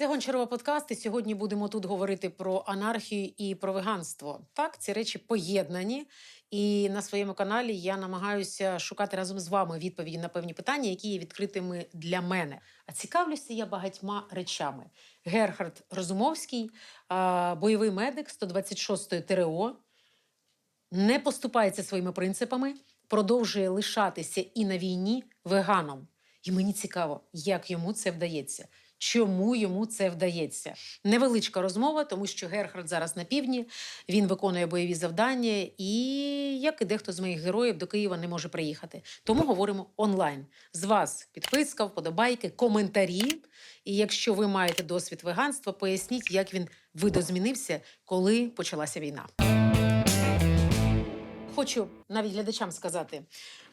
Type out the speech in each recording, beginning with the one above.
Це гончарова подкаст. І сьогодні будемо тут говорити про анархію і про веганство. Так, ці речі поєднані. І на своєму каналі я намагаюся шукати разом з вами відповіді на певні питання, які є відкритими для мене. А цікавлюся я багатьма речами. Герхард Розумовський, бойовий медик 126-ї ТРО, не поступається своїми принципами, продовжує лишатися і на війні веганом. І мені цікаво, як йому це вдається. Чому йому це вдається? Невеличка розмова, тому що Герхард зараз на півдні, він виконує бойові завдання, і як і дехто з моїх героїв до Києва не може приїхати. Тому говоримо онлайн. З вас підписка, вподобайки, коментарі. І якщо ви маєте досвід веганства, поясніть, як він видозмінився, коли почалася війна. Хочу навіть глядачам сказати,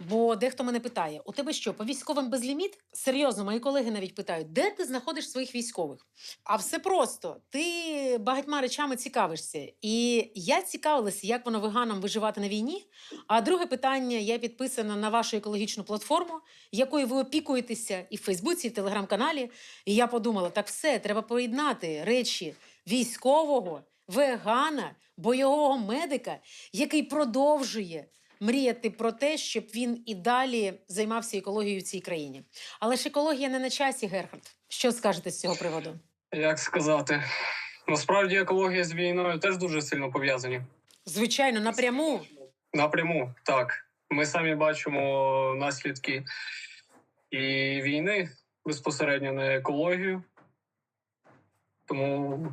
бо дехто мене питає: у тебе що, по військовим безліміт? Серйозно, мої колеги навіть питають, де ти знаходиш своїх військових? А все просто, ти багатьма речами цікавишся. І я цікавилася, як воно веганам виживати на війні. А друге питання: я підписана на вашу екологічну платформу, якою ви опікуєтеся і в Фейсбуці, і в телеграм-каналі. І я подумала: так все, треба поєднати речі військового вегана, бойового медика, який продовжує мріяти про те, щоб він і далі займався екологією в цій країні. Але ж екологія не на часі, Герхард. Що скажете з цього приводу? Як сказати? Насправді екологія з війною теж дуже сильно пов'язані. Звичайно, напряму. Напряму, так. Ми самі бачимо наслідки і війни безпосередньо на екологію. Тому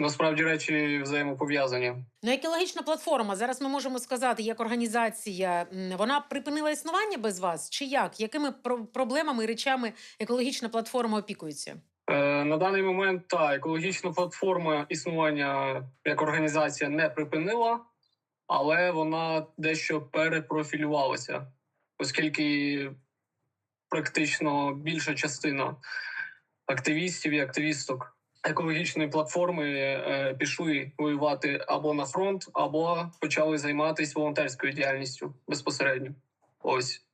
насправді речі взаємопов'язані. Ну, екологічна платформа. Зараз ми можемо сказати, як організація, вона припинила існування без вас? Чи як? Якими про- проблемами і речами екологічна платформа опікується? Е, на даний момент та екологічна платформа існування як організація не припинила, але вона дещо перепрофілювалася, оскільки практично більша частина активістів і активісток екологічної платформи е, пішли воювати або на фронт, або почали займатися волонтерською діяльністю безпосередньо. Ось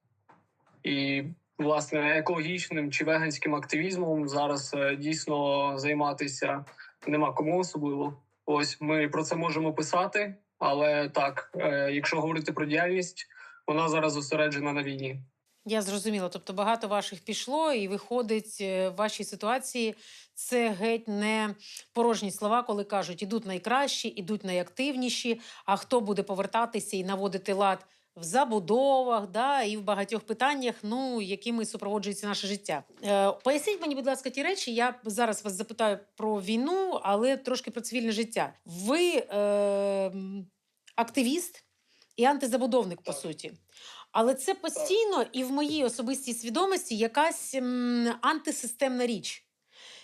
і власне екологічним чи веганським активізмом зараз е, дійсно займатися нема кому особливо. Ось ми про це можемо писати, але так, е, якщо говорити про діяльність, вона зараз зосереджена на війні. Я зрозуміла. Тобто багато ваших пішло, і виходить е, в вашій ситуації це геть не порожні слова, коли кажуть, ідуть найкращі, ідуть найактивніші. А хто буде повертатися і наводити лад в забудовах, да, і в багатьох питаннях, ну якими супроводжується наше життя. Е, поясніть мені, будь ласка, ті речі. Я зараз вас запитаю про війну, але трошки про цивільне життя. Ви е, активіст і антизабудовник, по суті. Але це постійно і в моїй особистій свідомості якась м, антисистемна річ.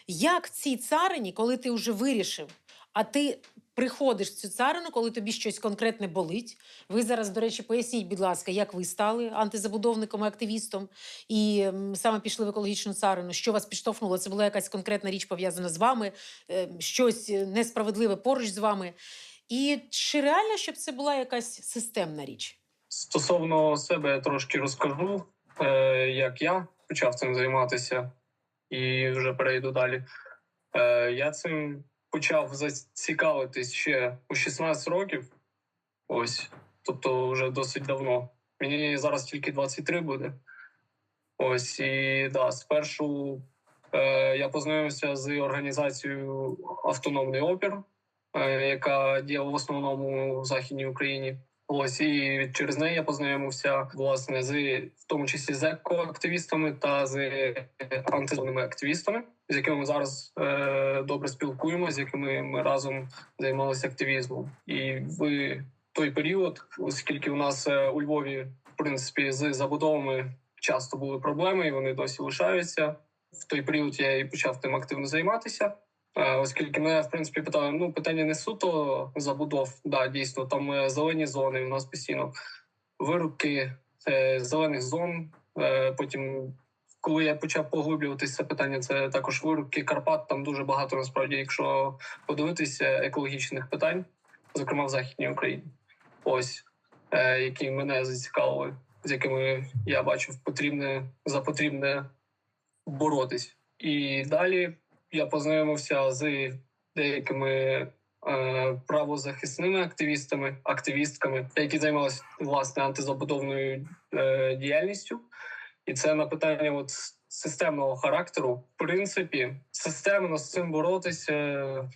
Як в цій царині, коли ти вже вирішив, а ти приходиш в цю царину, коли тобі щось конкретне болить. Ви зараз, до речі, поясніть, будь ласка, як ви стали антизабудовником і активістом і м, саме пішли в екологічну царину. Що вас підштовхнуло? Це була якась конкретна річ пов'язана з вами, е, щось несправедливе поруч з вами. І чи реально, щоб це була якась системна річ? Стосовно себе я трошки розкажу, е, як я почав цим займатися, і вже перейду далі. Е, я цим почав зацікавитись ще у 16 років. Ось, тобто, вже досить давно. Мені зараз тільки 23 буде. Ось і да, спершу е, я познайомився з організацією Автономний опір, е, яка діяла в основному в Західній Україні. Ось і через неї я познайомився власне з в тому числі з екоактивістами та з антизонними активістами, з якими ми зараз е, добре спілкуємося, з якими ми разом займалися активізмом. І в той період, оскільки у нас е, у Львові, в принципі, з забудовами часто були проблеми, і вони досі лишаються. В той період я і почав тим активно займатися. Е, Оскільки мене в принципі питали, ну питання не суто забудов, да, дійсно, там е, зелені зони. У нас постійно вирубки е, зелених зон. Потім, коли я почав поглиблюватися це питання, це також вирубки Карпат. Там дуже багато насправді, якщо подивитися екологічних питань, зокрема в Західній Україні. ось які мене зацікавили, з якими я бачив потрібне за потрібне боротись. І далі я познайомився з деякими е, правозахисними активістами, активістками, які займалися власне антизабудовною е, діяльністю. І це на питання от системного характеру. В принципі, системно з цим боротися е,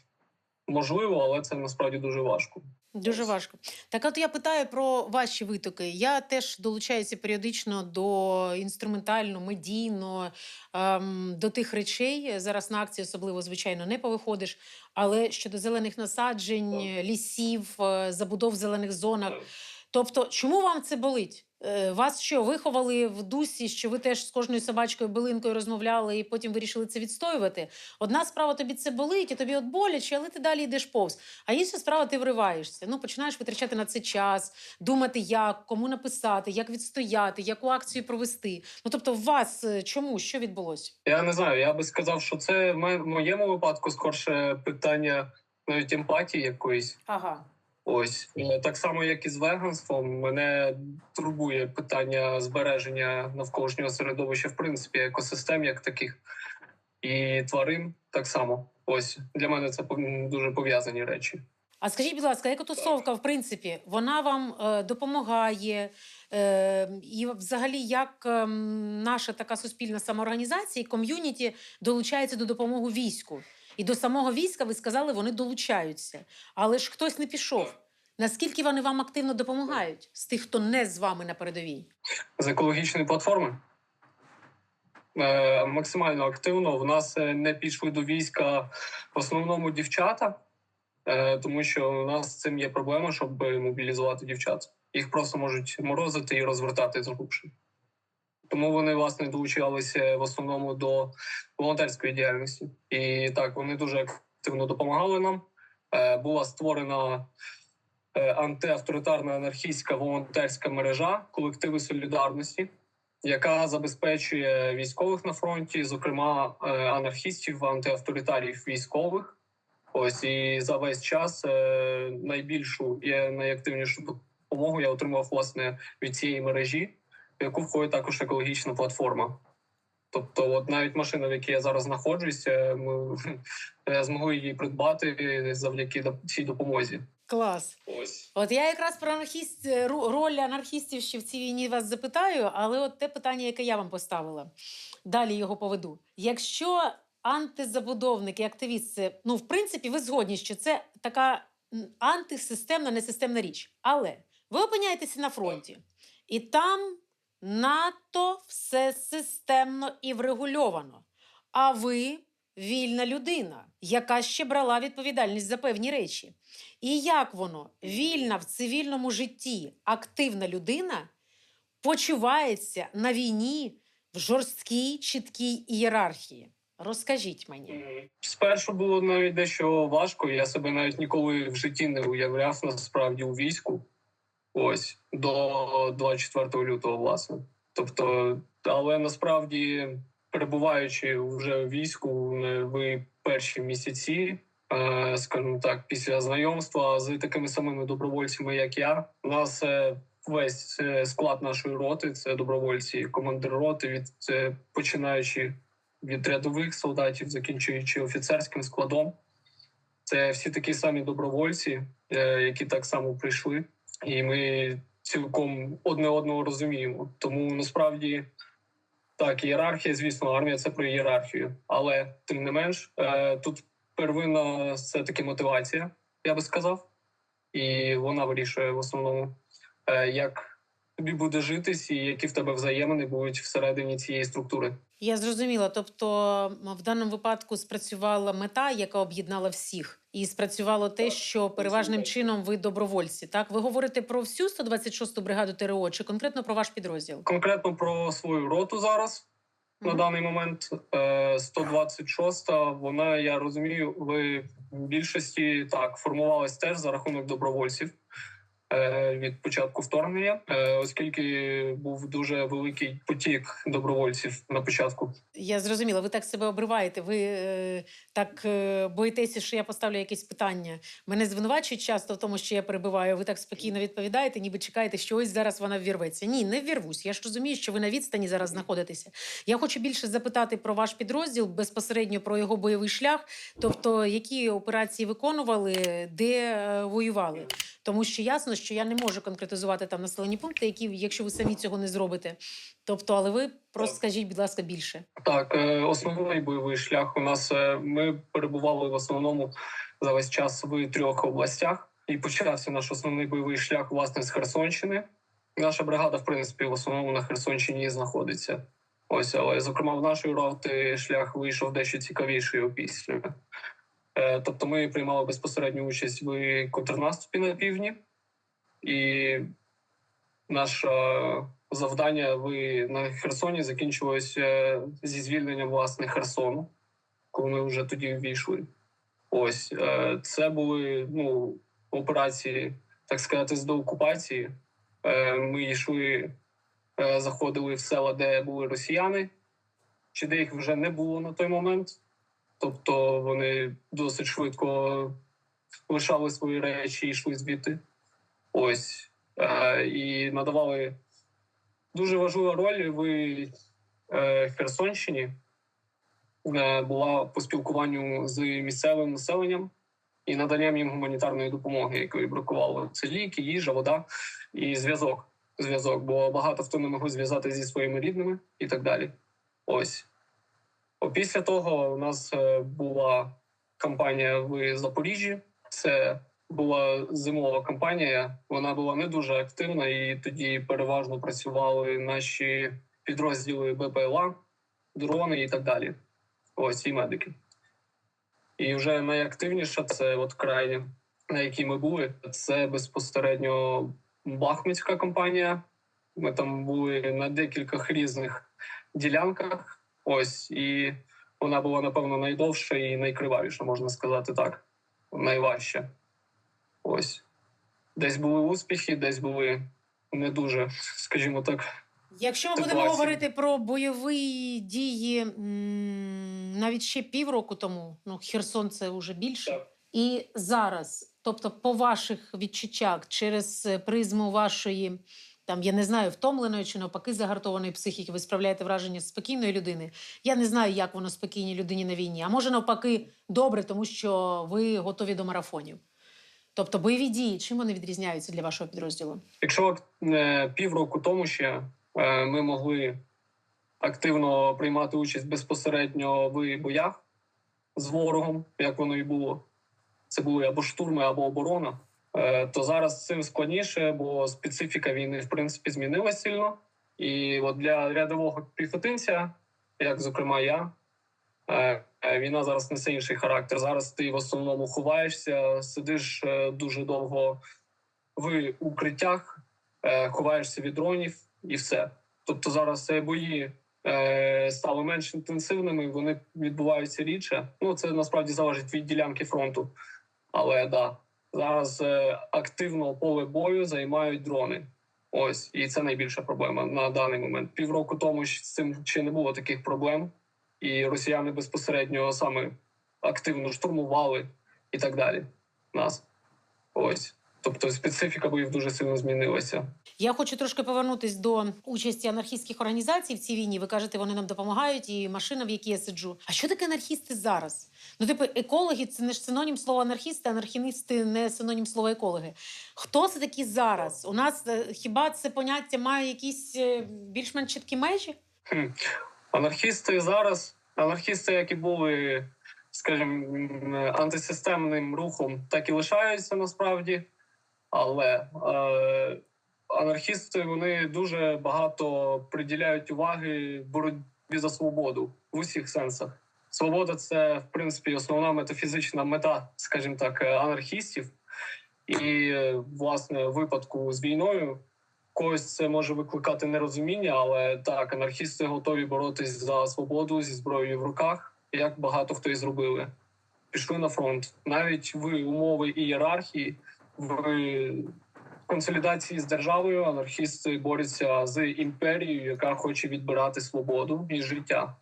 можливо, але це насправді дуже важко. Дуже Ось. важко. Так, от я питаю про ваші витоки. Я теж долучаюся періодично до інструментально, медійно, ем, до тих речей. Зараз на акції особливо, звичайно, не повиходиш. Але щодо зелених насаджень, лісів, е, забудов в зелених зонах. Тобто, чому вам це болить? Е, Вас що виховали в дусі, що ви теж з кожною собачкою билинкою розмовляли і потім вирішили це відстоювати? Одна справа тобі це болить, і тобі от боляче, але ти далі йдеш повз. А інша справа, ти вриваєшся. Ну, починаєш витрачати на це час, думати, як, кому написати, як відстояти, яку акцію провести. Ну тобто, в вас е, чому? Що відбулося? Я не знаю. Я би сказав, що це в моєму випадку скорше питання навіть емпатії якоїсь. Ага. Ось Е, так само, як і з веганством, мене турбує питання збереження навколишнього середовища, в принципі, екосистем як таких і тварин так само. Ось для мене це дуже пов'язані речі. А скажіть, будь ласка, екотусовка, в принципі, вона вам е, допомагає? Е, і взагалі, як е, наша така суспільна самоорганізація і ком'юніті долучається до допомоги війську? І до самого війська ви сказали, вони долучаються. Але ж хтось не пішов. Наскільки вони вам активно допомагають з тих, хто не з вами на передовій? з екологічної платформи. Е, максимально активно. В нас е, не пішли до війська в основному дівчата, е, тому що у нас з цим є проблема, щоб мобілізувати дівчат. Їх просто можуть морозити і розвертати з. Тому вони власне долучалися в основному до волонтерської діяльності. І так, вони дуже активно допомагали нам. Е, була створена е, антиавторитарна анархістська волонтерська мережа колективи солідарності, яка забезпечує військових на фронті, зокрема е, анархістів, антиавторитарів військових. Ось і за весь час найбільшу і найактивнішу допомогу я отримав власне від цієї мережі, в яку входить також екологічна платформа. Тобто, от навіть машина, в якій я зараз знаходжуся, ми е, змогли її придбати завдяки цій допомозі. Клас. Ось От я якраз про анархіст е, роль анархістів ще в цій війні вас запитаю, але от те питання, яке я вам поставила, далі його поведу. Якщо антизабудовник і активіст, ну в принципі, ви згодні, що це така антисистемна, несистемна річ. Але ви опиняєтеся на фронті, і там надто все системно і врегульовано. А ви вільна людина, яка ще брала відповідальність за певні речі. І як воно, вільна в цивільному житті, активна людина, почувається на війні в жорсткій, чіткій ієрархії? Розкажіть мені. Спершу було навіть дещо важко. Я себе навіть ніколи в житті не уявляв насправді у війську. Ось до 24 лютого, власне. Тобто, але насправді, перебуваючи вже в війську, ви перші місяці, е, скажімо так, після знайомства з такими самими добровольцями, як я, у нас е, весь е, склад нашої роти це добровольці, командир роти, від починаючи від рядових солдатів, закінчуючи офіцерським складом. Це всі такі самі добровольці, які так само прийшли, і ми цілком одне одного розуміємо. Тому насправді так, ієрархія, звісно, армія це про ієрархію, але тим не менш, е, тут первинна це таки мотивація, я би сказав, і вона вирішує в основному, е, як тобі буде житись, і які в тебе взаємини будуть всередині цієї структури. Я зрозуміла. Тобто, в даному випадку спрацювала мета, яка об'єднала всіх, і спрацювало те, що переважним чином ви добровольці. Так, ви говорите про всю 126-ту бригаду ТРО чи конкретно про ваш підрозділ? Конкретно про свою роту зараз на даний момент. Е, 126-та, вона, я розумію, ви в більшості так формувалась теж за рахунок добровольців. Е, від початку вторгнення, е, оскільки був дуже великий потік добровольців на початку. Я зрозуміла, ви так себе обриваєте. Ви е, так боїтеся, що я поставлю якесь питання. Мене звинувачують часто в тому, що я перебиваю. Ви так спокійно відповідаєте, ніби чекаєте, що ось зараз вона ввірветься. Ні, не ввірвусь. Я ж розумію, що ви на відстані зараз знаходитеся. Я хочу більше запитати про ваш підрозділ, безпосередньо про його бойовий шлях, тобто які операції виконували, де воювали. Тому що ясно, що я не можу конкретизувати там населені пункти, які, якщо ви самі цього не зробите. Тобто, але ви просто Так. скажіть, будь ласка, більше. Так, е, основний бойовий шлях у нас е, ми перебували в основному за весь час в трьох областях, і почався наш основний бойовий шлях власне з Херсонщини. Наша бригада, в принципі, в основному на Херсонщині знаходиться. Ось, але зокрема, в нашої роти шлях вийшов дещо цікавіший опісля. Е, Тобто, ми приймали безпосередню участь в контрнаступі на півдні, і наше завдання в на Херсоні закінчилось е, зі звільненням власне Херсону, коли ми вже тоді ввійшли. Ось е, це були ну, операції, так сказати, з доокупації. Е, Ми йшли, заходили в села, де були росіяни, чи де їх вже не було на той момент. Тобто вони досить швидко лишали свої речі і йшли звідти. Ось. Е, І надавали дуже важлива роль в е, Херсонщині е, була по спілкуванню з місцевим населенням і наданням їм гуманітарної допомоги, якої бракувало. Це ліки, їжа, вода і зв'язок. Зв'язок, бо багато хто не могли зв'язати зі своїми рідними і так далі. Ось. Після того у нас була кампанія в Запоріжжі. Це була зимова кампанія. Вона була не дуже активна, і тоді переважно працювали наші підрозділи БПЛА, дрони і так далі. Ось і медики. І вже найактивніша це от крайня, на якій ми були. Це безпосередньо Бахмутська кампанія. Ми там були на декількох різних ділянках. Ось і вона була напевно найдовша і найкривавіша, можна сказати так. Найважча. Ось. Десь були успіхи, десь були не дуже, скажімо так. Якщо ми Це будемо говорити про бойові дії навіть ще півроку тому, ну Херсон це вже більше. Так. І зараз, тобто, по ваших відчуттях, через е, призму вашої, там я не знаю, втомленої чи навпаки загартованої психіки, ви справляєте враження спокійної людини. Я не знаю, як воно спокійній людині на війні. А може навпаки, добре, тому що ви готові до марафонів. Тобто бойові дії, чим вони відрізняються для вашого підрозділу? Якщо е, півроку тому ще е, ми могли активно приймати участь безпосередньо в боях з ворогом, як воно і було, це були або штурми, або оборона, е, то зараз цим складніше, бо специфіка війни в принципі змінилася сильно. І от для рядового піхотинця, як зокрема я, війна зараз несе інший характер. Зараз ти в основному ховаєшся, сидиш е, дуже довго в укриттях, е, ховаєшся від дронів і все. Тобто зараз е, бої е, стали менш інтенсивними, вони відбуваються рідше. Ну це насправді залежить від ділянки фронту. Але да, зараз е, активно поле бою займають дрони. Ось і це найбільша проблема на даний момент. Півроку тому з цим ще не було таких проблем, і росіяни безпосередньо саме активно штурмували і так далі. Нас ось. Тобто специфіка боїв дуже сильно змінилася. Я хочу трошки повернутись до участі анархістських організацій в цій війні. Ви кажете, вони нам допомагають, і машина, в якій я сиджу. А що таке анархісти зараз? Ну, типу, екологи це не ж синонім слова анархісти, анархіністи не синонім слова екологи. Хто це такі зараз? У нас е, хіба це поняття має якісь е, більш-менш чіткі межі? Хм. Анархісти зараз, анархісти, які були, скажімо, антисистемним рухом, так і лишаються насправді. Але е, анархісти вони дуже багато приділяють уваги боротьбі за свободу в усіх сенсах. Свобода це, в принципі, основна метафізична мета, скажімо так, е, анархістів. І, е, власне, випадку з війною когось це може викликати нерозуміння, але так, анархісти готові боротись за свободу зі зброєю в руках, як багато хто і зробили. Пішли на фронт. Навіть в умови ієрархії, в консолідації з державою анархісти борються з імперією, яка хоче відбирати свободу і життя.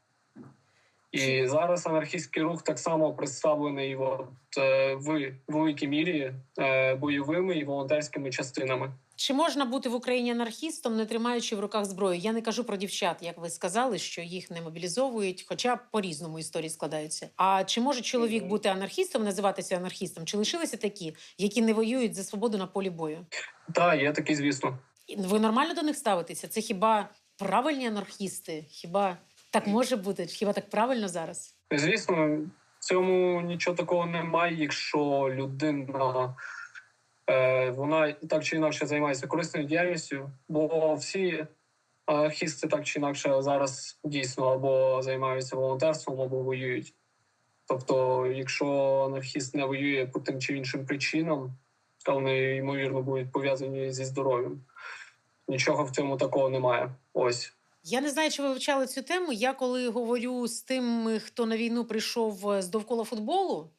І зараз анархістський рух так само представлений от, е, в великій мірі е, бойовими і волонтерськими частинами. Чи можна бути в Україні анархістом, не тримаючи в руках зброю? Я не кажу про дівчат, як ви сказали, що їх не мобілізовують, хоча по-різному історії складаються. А чи може чоловік бути анархістом, називатися анархістом? Чи лишилися такі, які не воюють за свободу на полі бою? Так, є такі, звісно. Ви нормально до них ставитеся? Це хіба правильні анархісти? Хіба так може бути? Хіба так правильно зараз? Звісно, в цьому нічого такого немає, якщо людина вона так чи інакше займається корисною діяльністю, бо всі анархісти так чи інакше зараз дійсно або займаються волонтерством, або воюють. Тобто, якщо анархіст не воює по тим чи іншим причинам, то вони ймовірно будуть пов'язані зі здоров'ям. Нічого в цьому такого немає. Ось. Я не знаю, чи ви вивчали цю тему. Я коли говорю з тим, хто на війну прийшов е, з довкола футболу,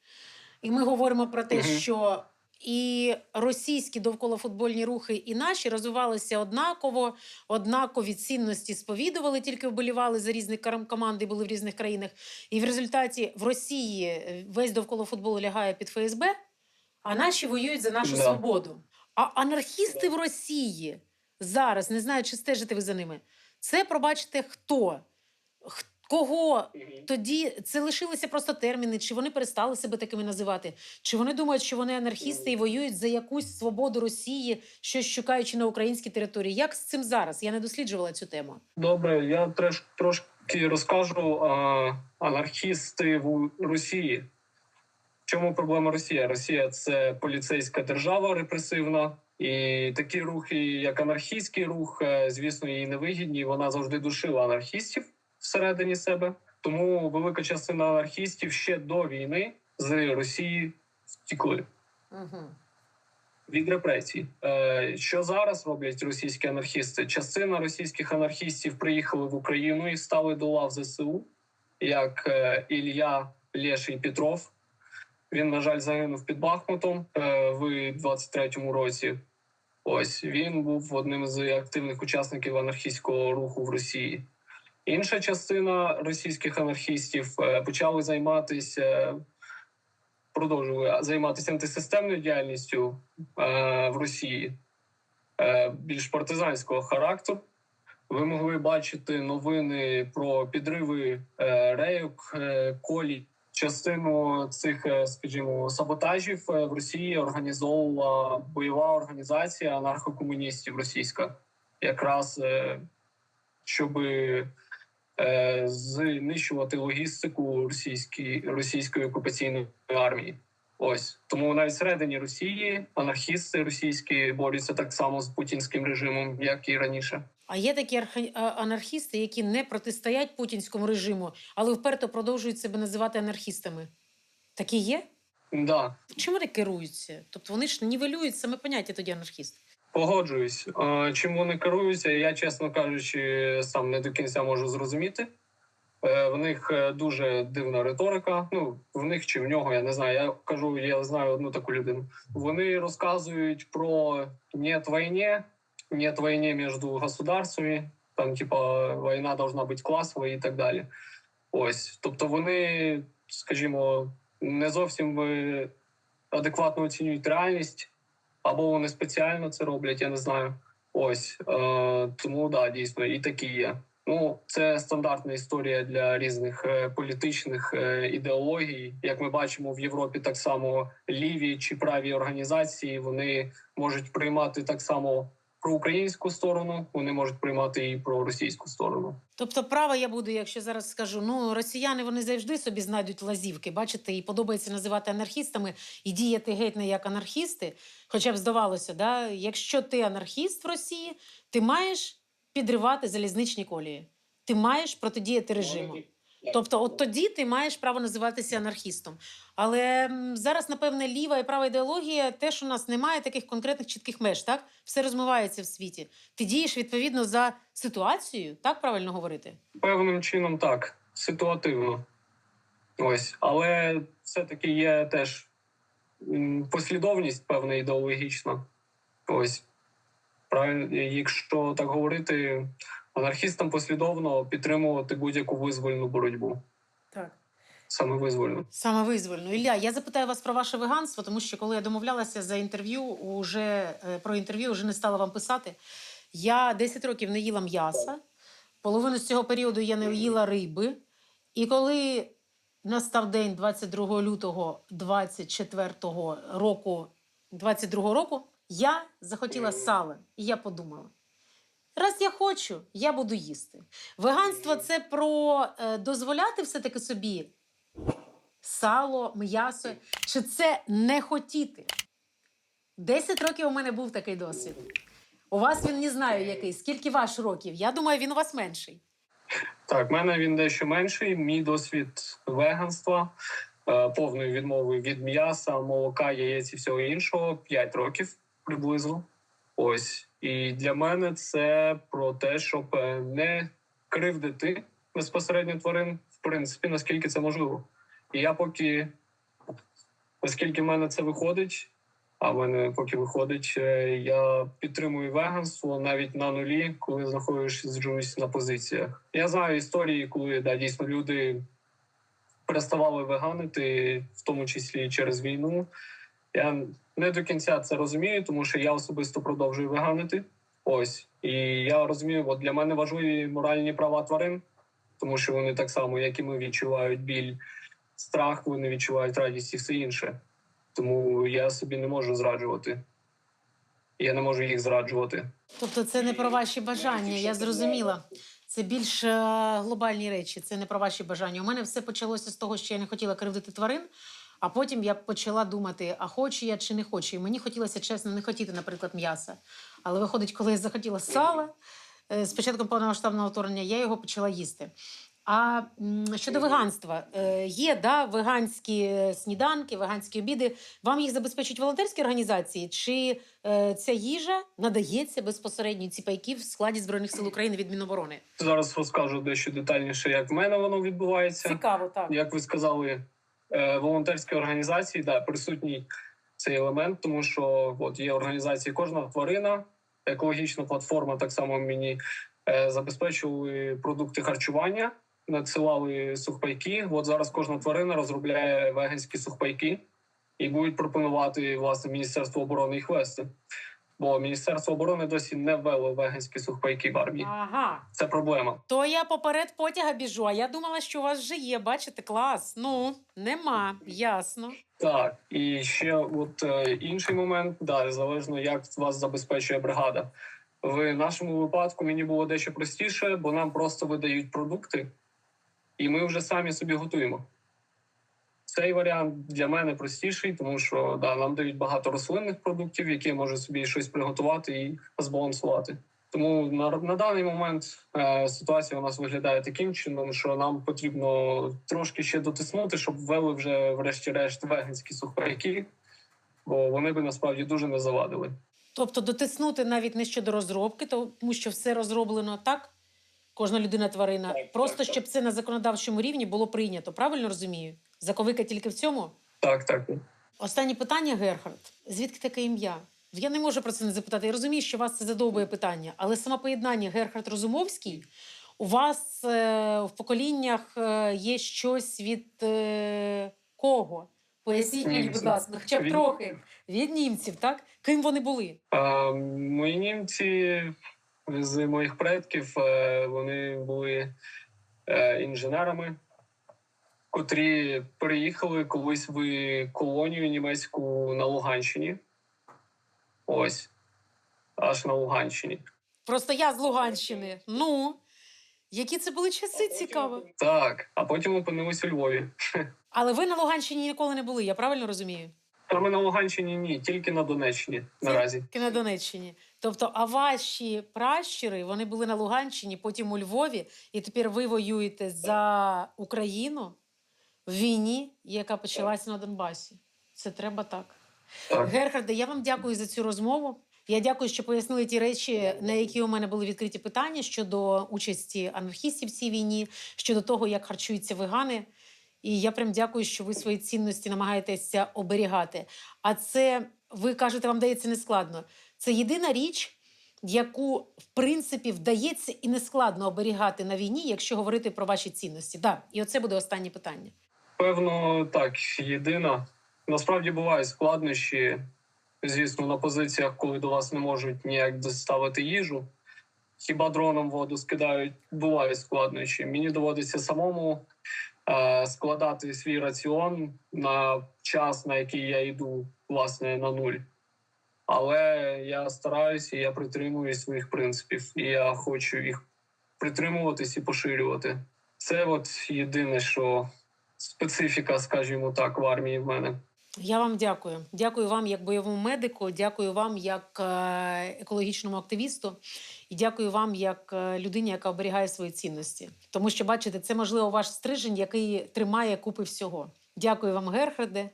і ми говоримо про те, що і російські довкола футбольні рухи, і наші розвивалися однаково, однакові цінності сповідували, тільки вболівали за різних карам- команд і були в різних країнах. І в результаті в Росії е, весь довкола футболу лягає під ФСБ, а наші воюють за нашу Да. свободу. А анархісти в Росії зараз, не знаю, чи стежите ви за ними, це пробачте хто? Кого тоді це лишилися просто терміни, чи вони перестали себе такими називати? Чи вони думають, що вони анархісти і воюють за якусь свободу Росії, щось шукаючи на українській території? Як з цим зараз? Я не досліджувала цю тему. Добре, я треш, трошки розкажу а, анархісти в Росії. В чому проблема Росії? Росія це поліцейська держава репресивна, і такі рухи, як анархістський рух, е, звісно, їй невигідні. Вона завжди душила анархістів всередині себе. Тому велика частина анархістів ще до війни з Росії втікли Угу. від репресій. Е, що зараз роблять російські анархісти? Частина російських анархістів приїхали в Україну і стали до лав ЗСУ, як е, Ілля Лєший Петров. Він, на жаль, загинув під Бахмутом е, в 23-му році. Ось він був одним з активних учасників анархістського руху в Росії. Інша частина російських анархістів е, почали займатися продовжували займатися антисистемною діяльністю е, в Росії е, більш партизанського характеру. Ви могли бачити новини про підриви е, рейок, е, колій. Частину цих, е, скажімо, саботажів е, в Росії організовувала бойова організація анархокомуністів російська, якраз е, щоб е, знищувати логістику російської російської окупаційної армії. Ось тому навіть всередині Росії анархісти російські борються так само з путінським режимом, як і раніше. А є такі анархісти, які не протистоять путінському режиму, але вперто продовжують себе називати анархістами. Такі є? Да, Чим вони керуються? Тобто вони ж нівелюють саме поняття тоді анархіст. Погоджуюсь. Чим вони керуються, я чесно кажучи, сам не до кінця можу зрозуміти. Е, В них е, дуже дивна риторика. Ну в них чи в нього, я не знаю. Я кажу, я знаю одну таку людину. Вони розказують про нет війні, нет війни між государствами. Там, типа, війна должна бути класова і так далі. Ось, тобто, вони, скажімо, не зовсім е, адекватно оцінюють реальність, або вони спеціально це роблять, я не знаю. Ось е, тому да, дійсно, і такі є. Ну, це стандартна історія для різних е, політичних е, ідеологій. Як ми бачимо в Європі, так само ліві чи праві організації вони можуть приймати так само про українську сторону, вони можуть приймати і про російську сторону. Тобто, права я буду, якщо зараз скажу, ну росіяни вони завжди собі знайдуть лазівки. Бачите, і подобається називати анархістами і діяти геть не як анархісти. Хоча б здавалося, да, якщо ти анархіст в Росії, ти маєш підривати залізничні колії, ти маєш протидіяти режиму. Тобто, от тоді ти маєш право називатися анархістом. Але зараз, напевне, ліва і права ідеологія теж у нас немає таких конкретних чітких меж, так? Все розмивається в світі. Ти дієш відповідно за ситуацією, так правильно говорити? Певним чином так, ситуативно. Ось, але все-таки є теж послідовність певна ідеологічна. Ось. Правильно, якщо так говорити, анархістам послідовно підтримувати будь-яку визвольну боротьбу, Так. саме визвольно. Ілля, я запитаю вас про ваше веганство, тому що коли я домовлялася за інтерв'ю, уже е, про інтерв'ю вже не стала вам писати. Я 10 років не їла м'яса, половину з цього періоду я не їла риби. І коли настав день 22 лютого 24 року, 22 року, я захотіла сала, і я подумала. Раз я хочу, я буду їсти. Веганство це про е, дозволяти все-таки собі сало, м'ясо, чи це не хотіти? Десять років у мене був такий досвід. У вас він не знаю який. Скільки ваш років? Я думаю, він у вас менший. Так, в мене він дещо менший. Мій досвід веганства, е, повної відмови від м'яса, молока, яєць і всього іншого 5 років приблизно. Ось. І для мене це про те, щоб е, не кривдити безпосередньо тварин, в принципі, наскільки це можливо. І я поки, наскільки в мене це виходить, а в мене поки виходить, е, я підтримую веганство навіть на нулі, коли знаходжусь на позиціях. Я знаю історії, коли да, дійсно люди переставали веганити, в тому числі через війну. Я не до кінця це розумію, тому що я особисто продовжую веганити. Ось і я розумію, от для мене важливі моральні права тварин, тому що вони так само, як і ми, відчувають біль, страх, вони відчувають радість і все інше. Тому я собі не можу зраджувати. Я не можу їх зраджувати. Тобто, це не про ваші бажання, я зрозуміла. Це більш е, глобальні речі, це не про ваші бажання. У мене все почалося з того, що я не хотіла кривдити тварин, а потім я почала думати, а хочу я чи не хочу. І мені хотілося чесно не хотіти, наприклад, м'яса. Але виходить, коли я захотіла сала е, з початком повномасштабного вторгнення, я його почала їсти. А щодо веганства, е, є да, веганські сніданки, веганські обіди. Вам їх забезпечують волонтерські організації? Чи е, ця їжа надається безпосередньо ці пайки в складі Збройних сил України від Міноборони? Зараз розкажу дещо детальніше, як в мене воно відбувається. Цікаво, так. Як ви сказали, е, волонтерські організації, да, присутній цей елемент, тому що от є організації кожна тварина, екологічна платформа так само мені е, забезпечували продукти харчування, надсилали сухпайки. От зараз кожна тварина розробляє веганські сухпайки і будуть пропонувати власне Міністерство оборони їх вести. Бо Міністерство оборони досі не ввело веганські сухпайки в армії. Ага. Це проблема. То я поперед потяга біжу, а я думала, що у вас вже є. Бачите, клас. Ну, нема, ясно. Так, і ще от е, інший момент, да, залежно як вас забезпечує бригада. В нашому випадку мені було дещо простіше, бо нам просто видають продукти, і ми вже самі собі готуємо. Цей варіант для мене простіший, тому що да, нам дають багато рослинних продуктів, які я можу собі щось приготувати і збалансувати. Тому на, на даний момент е, ситуація у нас виглядає таким чином, що нам потрібно трошки ще дотиснути, щоб ввели вже, врешті-решт, веганські сухпайки, бо вони би насправді дуже не завадили. Тобто дотиснути навіть не щодо розробки, тому що все розроблено так. Кожна людина тварина. Так, Просто так, так. щоб це на законодавчому рівні було прийнято. Правильно розумію? Заковика тільки в цьому. Так, так. Останнє питання, Герхард. Звідки таке ім'я? Я не можу про це не запитати. Я розумію, що вас це задовбує питання, але саме поєднання Герхард Розумовський у вас е, в поколіннях е, є щось від е, кого? Поясніть мені, будь ласка, хоча б Від- трохи від німців, так? Ким вони були? А, мої німці з моїх предків е, вони були е, інженерами, котрі переїхали колись в колонію німецьку на Луганщині. Ось. Аж на Луганщині. Просто я з Луганщини. Ну, які це були часи, цікаво. Так, а потім опинилися у Львові. Але ви на Луганщині ніколи не були, я правильно розумію? Саме на Луганщині ні, тільки на Донеччині наразі. Тільки на Донеччині. Тобто, а ваші пращури вони були на Луганщині, потім у Львові, і тепер ви воюєте за Україну в війні, яка почалася на Донбасі. Це треба так. Так. Герхарде, я вам дякую за цю розмову. Я дякую, що пояснили ті речі, на які у мене були відкриті питання щодо участі анархістів в цій війні, щодо того, як харчуються вегани. І я прям дякую, що ви свої цінності намагаєтеся оберігати. А це ви кажете, вам дається нескладно. Це єдина річ, яку в принципі вдається і не складно оберігати на війні, якщо говорити про ваші цінності? Да, і оце буде останнє питання. Певно, так, єдина. Насправді бувають складнощі. Звісно, на позиціях, коли до вас не можуть ніяк доставити їжу. Хіба дроном воду скидають, бувають складнощі. Мені доводиться самому е, складати свій раціон на час, на який я йду, власне, на нуль. Але я стараюся, я притримуюсь своїх принципів, і я хочу їх притримуватись і поширювати. Це от єдине, що специфіка, скажімо так, в армії в мене. Я вам дякую. Дякую вам як бойовому медику, дякую вам як е, екологічному активісту, і дякую вам як е, людині, яка оберігає свої цінності. Тому що, бачите, це можливо ваш стрижень, який тримає купи всього. Дякую вам, Герхарде.